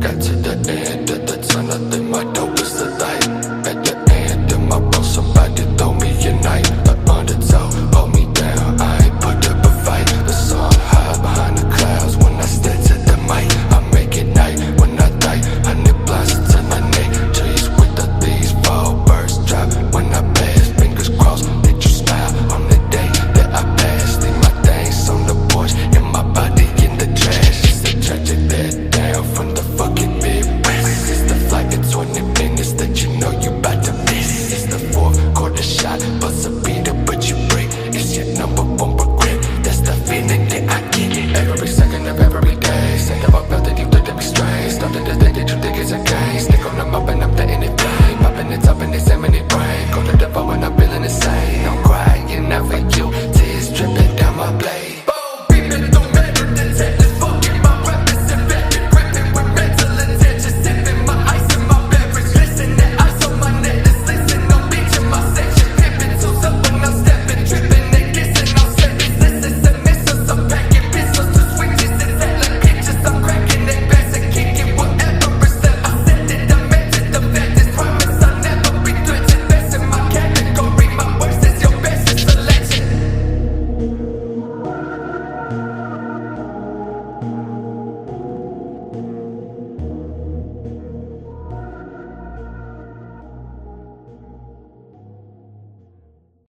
Katze der Erde, der Zahn hat my Tau shot, bust a beat up, but you break. It's your number one regret. That's the feeling that I get every second of every day. Say felt nothing you think that be strange. Started to think that you think it's a game. Stick on them up and I'm the anything. Popping it up and examining.